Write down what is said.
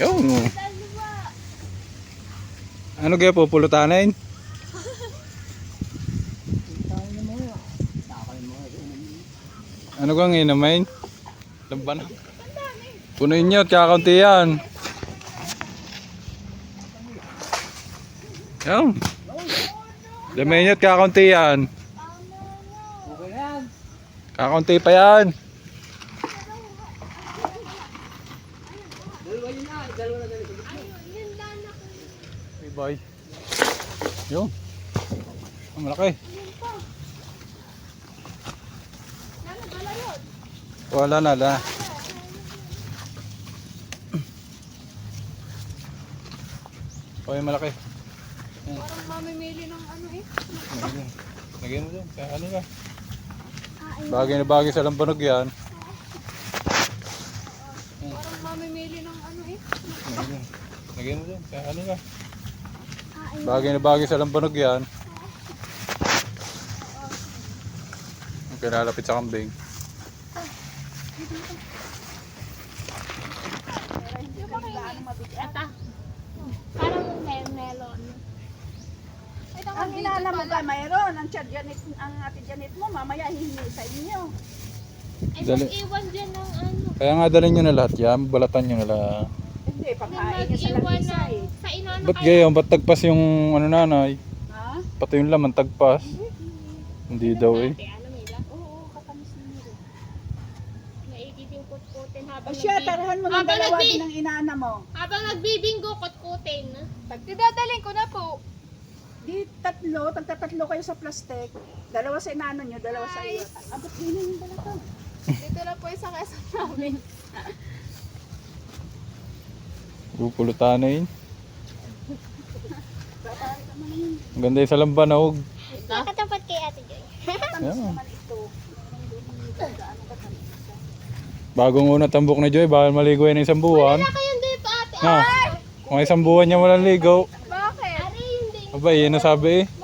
Yung. Ano kaya pupulutanin? Ano kang inamain? Laban na. Punuin nyo at kakaunti yan. Yung. Damayin nyo at kakaunti yan. Yan. Kakaunti pa yan. Yun. Hey boy. Yung. Ang malaki. Wala na la. O yung malaki. Parang mamimili ng ano eh. Lagyan mo dyan. Kaya ano ba? Bagay na bagay sa lambanog yan. Parang mamimili ng ano eh. Lagyan. Mo dyan. Kaya ano ba? Bagay na bagay sa lambanog yan. Ang kinalapit sa kambing. Ata. Parang may melon. Ang inala mo ba mayroon? Ang tiyan Janet, ang ate Janet mo, mamaya hihingi sa inyo. Ay, Dali. mag-iwan dyan ng ano. Kaya nga dalhin nyo na lahat yan. Balatan nyo na lang. Hindi, pagkain niya sa mag-iwan lamisa ng eh. sa inano Ba't gayon? Ba't tagpas yung ano nanay? Ha? Pati yung laman tagpas. Hindi daw eh. Ate, ano nila? Oo, katamis nila. Naigiging habang O siya, nagbi- tarahan mo ng Habang dalawa nagbi- din ng inaana mo. Habang nagbibinggo, kutkutin. Didadaling ko na po. Di tatlo, tagtatatlo kayo sa plastic. Dalawa sa inaano nyo, dalawa sa iyo. Abot din yung balatan. Na isang SM namin. Pupulutanin. Ang ganda yung sa lambanog. Nakatapat kay Ate Joy. Ito. Bagong una tambok na Joy, bawal maligo yan ng isang buwan. Wala kayong dito, ate. Na, kung isang buwan niya walang ligaw, Bakit? Abay, yun ang sabi eh.